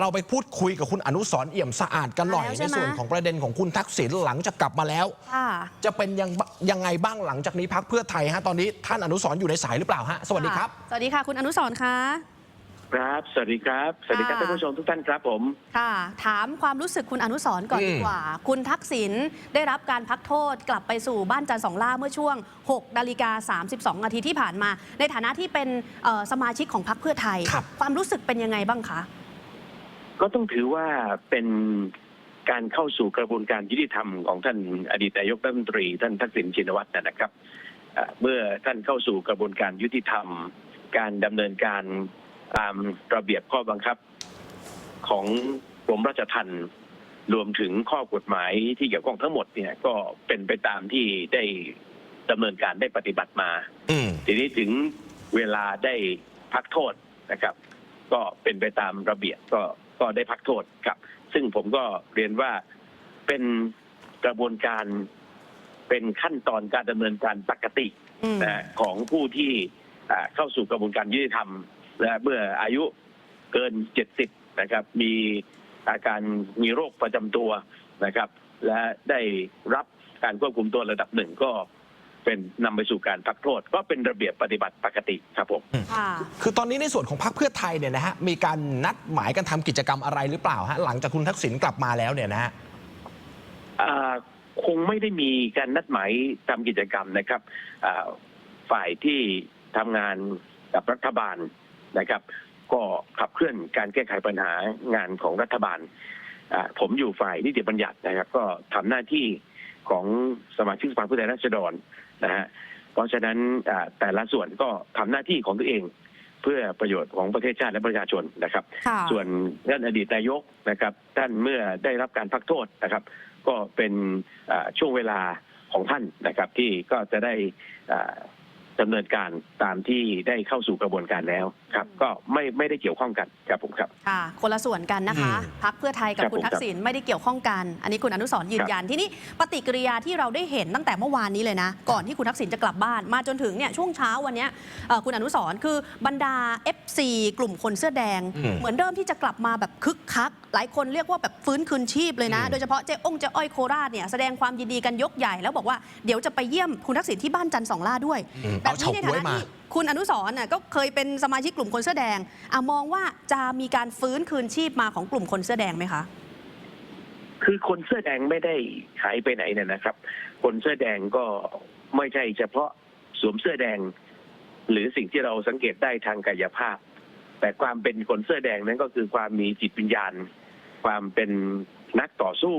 เราไปพูดคุยกับคุณอนุสรณ์เอี่ยมสะอาดกันหน่อยมาแล้วใช่ในไหม ส่วนของประเด็นของคุณทักษิณหลังจากกลับมาแล้ว ค่ะจะเป็นยังยังไงบ้างหลังจากนี้พักเพื่อไทยฮะตอนนี้ท่านอนุสรณ์อยู่ในสายหรือเปล่าฮะสวัสดีครับสวัสดีค่ะคุณอนุสรณ์คะ ครับ สวัสดีครับ สวัสดีครับค่ะ ท่านผู้ชมทุกท่านครับผม ค่ะ ถามความรู้สึกคุณอนุสรณ์ก่อนอืม ดีกว่า คุณทักษิณได้รับการพักโทษกลับไปสู่บ้านจันทร์สองล่าเมื่อช่วง6นาฬิกา32นาทีที่ผ่านมา ในฐานะที่เป็นเอ่อสมาชิกของพรรคเพื่อไทย ครับ ความรู้สึกเป็นยังไงบ้างคะ ก็ต้องถือว่าเป็นการเข้าสู่กระบวนการยุติธรรมของท่านอดีตนายกรัฐมนตรี ท่านทักษิณชินวัตรนะครับ เมื่อท่านเข้าสู่กระบวนการยุติธรรม การดำเนินการตามระเบียบข้อบังคับของกรมราชทัณฑ์รวมถึงข้อกฎหมายที่เกี่ยวข้องทั้งหมดเนี่ยก็เป็นไปตามที่ได้ดำเนินการได้ปฏิบัติมาทีนี้ถึงเวลาได้พักโทษนะครับ ก็เป็นไปตามระเบียบก็ ก็ได้พักโทษครับ ซึ่งผมก็เรียนว่าเป็นกระบวนการเป็นขั้นตอนการดำเนินการปกติอืมนะของผู้ที่อ่าเข้าสู่กระบวนการยุติธรรม และเมื่ออายุเกิน70นะครับ มีอาการมีโรคประจำตัวนะครับ และได้รับการควบคุมตัวระดับหนึ่งก็ เป็นนำไปสู่การพักโทษ ก็เป็นระเบียบปฏิบัติปกติครับผม ค่ะ คือตอนนี้ในส่วนของพรรคเพื่อไทยเนี่ยนะฮะมีการนัดหมายกันทำกิจกรรมอะไรหรือเปล่าฮะหลังจากคุณทักษิณกลับมาแล้วเนี่ยนะฮะ อ่าคงไม่ได้มีการนัดหมายทำกิจกรรมนะครับอ่าฝ่ายที่ทำงานกับรัฐบาลนะครับ ก็ขับเคลื่อนการแก้ไขปัญหางานของรัฐบาลอ่าผมอยู่ฝ่ายนิติบัญญัตินะครับ ก็ทำหน้าที่ ของสมาชิกสภาผู้แทนราษฎรนะฮะเพราะฉะนั้นอ่าแต่ละส่วนก็ทำหน้าที่ของตัวเอง เพื่อประโยชน์ของประเทศชาติและประชาชนนะครับค่ะส่วนท่านอดีตนายกนะครับ ท่านเมื่อได้รับการพักโทษนะครับ ก็เป็นอ่าช่วงเวลาของท่านนะครับ ที่ก็จะได้ อ่าดำเนินการตามที่ได้เข้าสู่กระบวนการแล้วครับ ก็ไม่ไม่ได้เกี่ยวข้องกันครับผมครับค่ะคนละส่วนกันนะคะอืมพักเพื่อไทยกับครับคุณผมทักษิณไม่ได้เกี่ยวข้องกัน อันนี้คุณอนุสรณ์ยืนยันที่นี่ปฏิกิริยาที่เราได้เห็นตั้งแต่เมื่อวานนี้เลยนะ ก่อนที่คุณทักษิณจะกลับบ้านมาจนถึงเนี่ยช่วงเช้าวันเนี้ยเอ่อคุณอนุสรณ์คือบรรดา FC กลุ่มคนเสื้อแดงอืมเหมือนเดิมที่จะกลับมาแบบคึกคัก หลายคนเรียกว่าแบบฟื้นคืนชีพเลยนะอืมโดยเฉพาะเจ๊องเจ๊อ้อยโคราชเนี่ยแสดงความยินดีกันยกใหญ่แล้วบอกว่าเดี๋ยวจะไปเยี่ยมคุณทักษิณที่บ้านจันทร์สองล่าด้วยอืมแบเอาบเฉานี้ในฐาก๊วยนะมาที่คุณอนุสรณ์น่ะก็เคยเป็นสมาชิกกลุ่มคนเสื้อแดงอะมองว่าจะมีการฟื้นคืนชีพมาของกลุ่มคนเสื้อแดงไหมคะคือคนเสื้อแดงไม่ได้หายไปไหนเนี่ยนะครับ คนเสื้อแดงก็ไม่ใช่เฉพาะสวมเสื้อแดง หรือสิ่งที่เราสังเกตได้ทางกายภาพ แต่ความเป็นคนเสื้อแดงนั้นก็คือความมีจิตวิญญาณ ความเป็นนักต่อสู้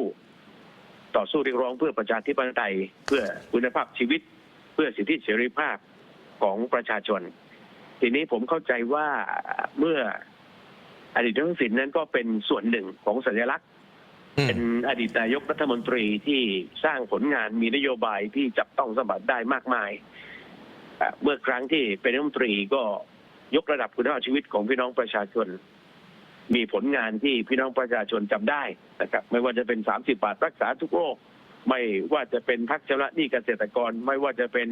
ต่อสู้เรียกร้องเพื่อประชาธิปไตยเพื่อคุณภาพชีวิต เพื่อสิทธิเสรีภาพ ของประชาชน ทีนี้ผมเข้าใจว่าเมื่ออดีตทักษิณนั้นก็เป็นส่วนหนึ่งของสัญลักษณ์อืมเป็นอดีตนายกรัฐมนตรีที่สร้างผลงานมีนโยบายที่จับต้องสมบัติได้มากมายอะเมื่อครั้งที่เป็นรัฐมนตรีก็ยกระดับคุณภาพชีวิตของพี่น้องประชาชน มีผลงานที่พี่น้องประชาชนจำได้นะครับ ไม่ว่าจะเป็น 30 บาทรักษาทุกโรค ไม่ว่าจะเป็นพักชำระหนี้เกษตรกร ไม่ว่าจะเป็น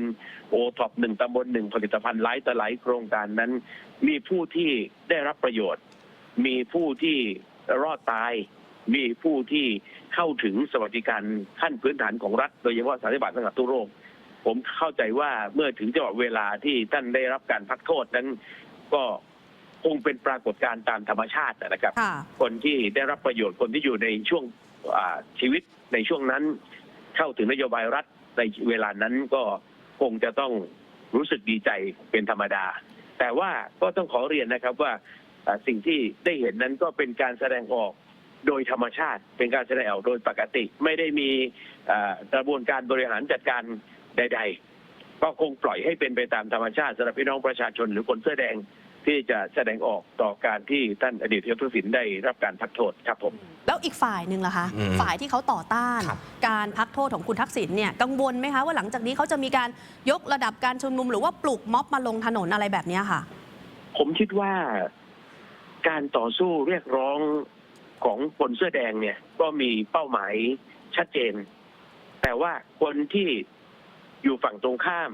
โอท็อปหนึ่งตำบลหนึ่งผลิตภัณฑ์หลายต่อหลายโครงการนั้น มีผู้ที่ได้รับประโยชน์ มีผู้ที่รอดตาย มีผู้ที่เข้าถึงสวัสดิการขั้นพื้นฐานของรัฐ โดยเฉพาะสาธารณบัตรสำหรับทุกโรค ผมเข้าใจว่าเมื่อถึงจังหวะเวลาที่ท่านได้รับการพักโทษนั้นก็คงเป็นปรากฏการณ์ตามธรรมชาตินะครับค่ะคนที่ได้รับประโยชน์คนที่อยู่ในช่วงอ่า ชีวิตในช่วงนั้นเข้าถึงนโยบายรัฐในเวลานั้นก็คงจะต้องรู้สึกดีใจเป็นธรรมดา แต่ว่าก็ต้องขอเรียนนะครับว่าสิ่งที่ได้เห็นนั้นก็เป็นการแสดงออกโดยธรรมชาติเป็นการแสดงออกโดยปกติ ไม่ได้มีกระบวนการบริหารจัดการใด ๆ ก็คงปล่อยให้เป็นไปตามธรรมชาติสำหรับพี่น้องประชาชนหรือคนเสื้อแดง ที่จะแสดงออกต่อการที่ท่านอดีตนายกทักษิณได้รับการพักโทษครับผม แล้วอีกฝ่ายหนึ่งล่ะคะ อืมฝ่ายที่เขาต่อต้าน ครับ การพักโทษของคุณทักษิณเนี่ยกังวลไหมคะว่าหลังจากนี้เขาจะมีการยกระดับการชุมนุม หรือว่าปลุกม็อบมาลงถนนอะไรแบบเนี้ยค่ะ ผมคิดว่าการต่อสู้เรียกร้องของคนเสื้อแดงเนี่ย ก็มีเป้าหมายชัดเจน แต่ว่าคนที่อยู่ฝั่งตรงข้าม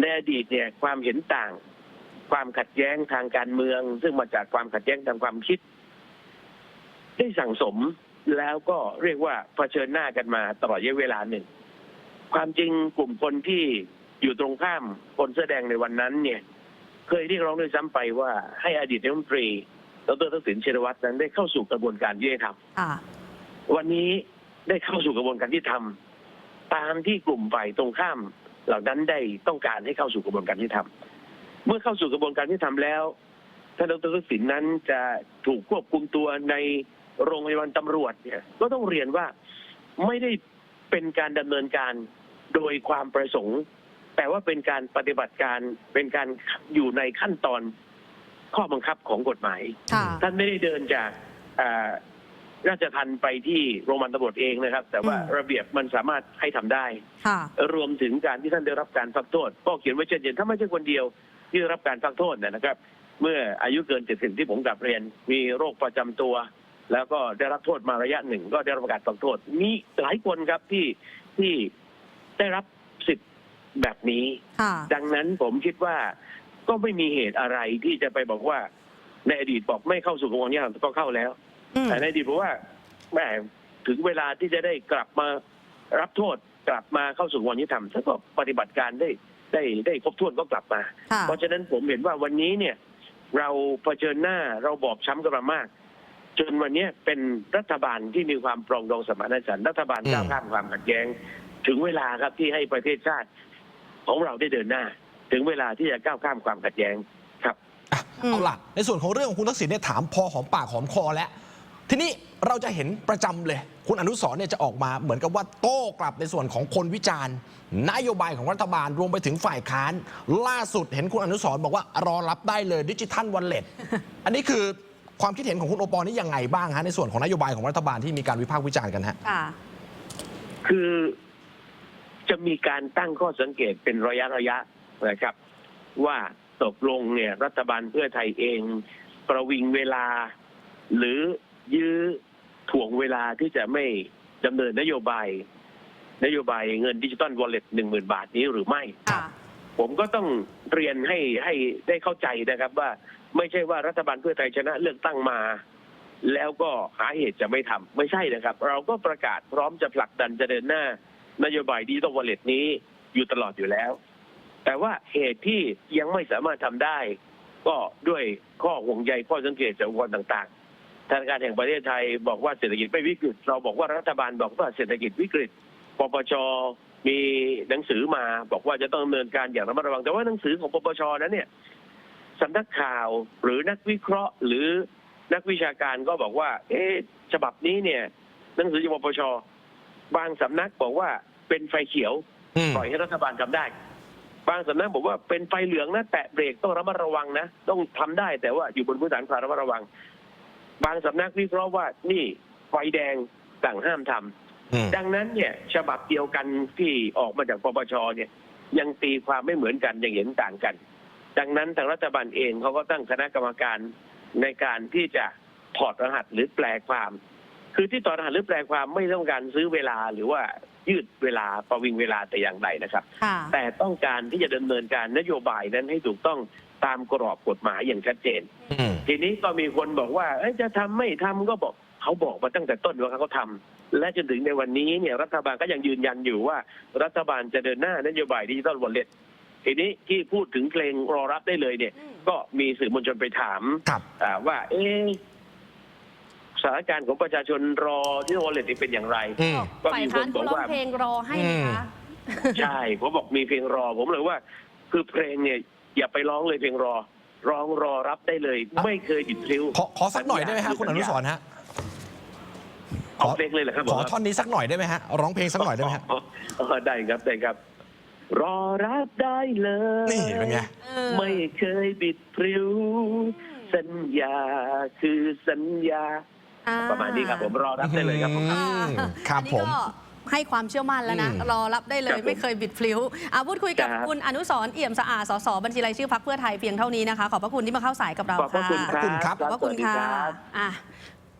ในอดีตเนี่ยความเห็นต่าง ความขัดแย้งทางการเมือง ซึ่งมาจากความขัดแย้งทางความคิด ได้สั่งสมแล้วก็เรียกว่าเผชิญหน้ากันมาตลอดระยะเวลาหนึ่ง ความจริงกลุ่มคนที่อยู่ตรงข้ามคนเสื้อแดงในวันนั้น เนี่ย เคยเรียกร้องด้วยซ้ำไปว่าให้อดีตนายกรัฐมนตรีดรทักษิณชินวัตรนั้นได้เข้าสู่กระบวนการยุติธรรมค่ะวันนี้ได้เข้าสู่กระบวนการยุติธรรมตามที่กลุ่มฝ่ายตรงข้ามเหล่านั้นได้ต้องการให้เข้าสู่กระบวนการยุติธรรม เมื่อเข้าสู่กระบวนการยุติธรรมแล้วท่านดรทักษิณนั้นจะถูกควบคุมตัวในโรงพยาบาลตำรวจเนี่ยก็ต้องเรียนว่าไม่ได้เป็นการดำเนินการโดยความประสงค์ แต่ว่าเป็นการปฏิบัติการเป็นการอยู่ในขั้นตอนข้อบังคับของกฎหมายค่ะท่านไม่ได้เดินจากอ่า ราชทันไปที่โรงพยาบาลตำรวจเองนะครับ แต่ว่าอืม ระเบียบมันสามารถให้ทำได้ ค่ะ รวมถึงการที่ท่านได้รับการพักโทษก็เขียนไว้เช่นเดียวถ้าไม่ใช่คนเดียวที่ได้รับการพักโทษเนยนะครับ เมื่ออายุเกิน 70 ที่ผมกลับเรียน มีโรคประจำตัว แล้วก็ได้รับโทษมาระยะหนึ่ง ก็ได้รับการพักโทษ มีหลายคนครับที่ที่ได้รับสิทธิ์แบบนี้ ค่ะ ดังนั้นผมคิดว่าก็ไม่มีเหตุอะไรที่จะไปบอกว่าในอดีตบอกไม่เข้าสู่กระบวนการยุติธรรมก็เข้าแล้ว อืม แต่ในอดีตบอกว่าแหมถึงเวลาที่จะได้กลับมารับโทษกลับมาเข้าสู่กระบวนการยุติธรรมถ้าก็ปฏิบัติการได้ได้ได้ครบถ้วนก็กลับมา ค่ะ เพราะฉะนั้นผมเห็นว่าวันนี้เนี่ย เราเผชิญหน้าเราบอบช้ำกันมามาก จนวันนี้เป็นรัฐบาลที่มีความปรองดองสมานฉันท์รัฐบาลอืม ก้าวข้ามความขัดแย้ง ถึงเวลาครับที่ให้ประเทศชาติ ของเราได้เดินหน้า ถึงเวลาที่จะก้าวข้ามความขัดแย้งครับ อะอืม เอาล่ะ ในส่วนของเรื่องของคุณทักษิณเนี่ยถามพอหอมปากหอมคอแล้ว ทีนี้เราจะเห็นประจำเลย คุณอนุสรณ์เนี่ยจะออกมาเหมือนกับว่าโต้กลับในส่วนของคนวิจารณ์ นโยบายของรัฐบาลรวมไปถึงฝ่ายค้าน ล่าสุดเห็นคุณอนุสรณ์บอกว่ารอรับได้เลยดิจิทัลวอลเล็ตอันนี้คือความคิดเห็นของคุณโอปอลนี่ยังไงบ้างฮะในส่วนของนโยบายของรัฐบาลที่มีการวิพากษ์วิจารณ์กันฮะค่ะคือจะมีการตั้งข้อสังเกตเป็นระยะระยะนะครับ ว่าตกลงเนี่ยรัฐบาลเพื่อไทยเอง ประวิงเวลาหรือ ยื้อถ่วงเวลาที่จะไม่ดำเนินนโยบาย นโยบายเงินดิจิตอลวอลเล็ตหนึ่งหมื่นบาทนี้หรือไม่ ค่ะ ผมก็ต้องเรียนให้ให้ได้เข้าใจนะครับว่าไม่ใช่ว่ารัฐบาลเพื่อไทยชนะเลือกตั้งมา แล้วก็หาเหตุจะไม่ทำไม่ใช่นะครับ เราก็ประกาศพร้อมจะผลักดันจะเดินหน้า นโยบายดิจิตอลวอลเล็ตนี้อยู่ตลอดอยู่แล้ว แต่ว่าเหตุที่ยังไม่สามารถทำได้ ก็ด้วยข้อห่วงใยข้อสังเกตจากองค์กรต่างๆ ธนาคารแห่งประเทศไทยบอกว่าเศรษฐกิจไม่วิกฤต เราบอกว่ารัฐบาลบอกว่าเศรษฐกิจวิกฤตปปชมีหนังสือมาบอกว่าจะต้องดำเนินการอย่างระมัดระวัง แต่ว่าหนังสือของปปชนั้นเนี่ยสำนักข่าวหรือนักวิเคราะห์หรือนักวิชาการก็บอกว่า เอ๊ะฉบับนี้เนี่ย หนังสือจากปปชบางสำนักบอกว่าเป็นไฟเขียวอืมปล่อยให้รัฐบาลทำได้ บางสำนักบอกว่าเป็นไฟเหลืองนะแตะเบรกต้องระมัดระวังนะต้องทำได้แต่ว่าอยู่บนพื้นฐานความระมัดระวัง บางสำนักวิเคราะห์ว่านี่ไฟแดงสั่งห้ามทำอืมดังนั้นเนี่ย ฉบับเดียวกันที่ออกมาจากปปชเนี่ย ยังตีความไม่เหมือนกันยังเห็นต่างกัน ดังนั้นทางรัฐบาลเองเขาก็ตั้งคณะกรรมการในการที่จะถอดรหัสหรือแปลความ คือที่ถอดรหัสหรือแปลความไม่ต้องการซื้อเวลาหรือว่ายืดเวลาประวิงเวลาแต่อย่างใดนะครับค่ะแต่ต้องการที่จะดำเนินการนโยบายนั้นให้ถูกต้อง ตามกรอบกฎหมายอย่างชัดเจนอืมทีนี้ก็มีคนบอกว่าเอ้ยจะทำไม่ทำก็บอกเขาบอกมาตั้งแต่ต้นว่าเขาทำและจนถึงในวันนี้เนี่ยรัฐบาลก็ยังยืนยันอยู่ว่า รัฐบาลจะเดินหน้านโยบายดิจิตอลวอลเล็ตทีนี้ที่พูดถึงเพลงรอรับได้เลยเนี่ยอืมก็มีสื่อมวลชนไปถามครับอ่าว่า เอ๊ะสถานการณ์ของประชาชนรอที่วอลเล็ตเป็นอย่างไรอืมก็ฝ่ามียคค้านนบเขาอกร้องว่าเพลงรอให้นะคะใช่ผมบอกมีเพลงรอผมเลยว่า คือเพลงเนี่ย อย่าไปร้องเลยเพลงรอ ร้องรอรับได้เลย ไม่เคยบิดพลิ้วขอขอสักหน่อยได้ไหมฮะคุณอนุสรณ์ฮะเอาเพลงเลยเหรอครับขอท่อนนี้สักหน่อยได้ไหมฮะร้องเพลงสักหน่อยได้ไหมฮะอ๋ออ๋อได้ครับได้ครับ รอรับได้เลยนี่เป็นไงเออไม่เคยบิดพลิ้วสัญญาคือสัญญาอ่ประมาณนี้ครับผมรอรับได้เลยครับผมอืมครับอันนี้ผมก็ ให้ความเชื่อมั่นแล้วนะอืมรอรับได้เลครัยบผมไม่เคยบิดพลิ้วอะพูดคุยกับครับคุณอนุสรณ์เอี่ยมสะอาดสสบัญชีรายชื่อพักเพื่อไทยเพียงเท่านี้นะคะ ขอบพระคุณที่มาเข้าสายกับเราขอบพระค่ะคุณคขอบคุณครัรับบขอบพระคุณสวัสดีค่ะรับอะ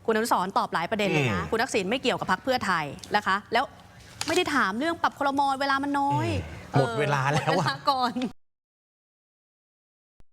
คุณอนุสรณ์ตอบหลายประเด็นเลยนะอืมคุณทักษิณไม่เกี่ยวกับพักเพื่อไทยนะคะ แล้วไม่ได้ถามเรื่องปรับคลมอเวลามันน้อยหมดเวลาแล้วหมดเวอะลาก่อน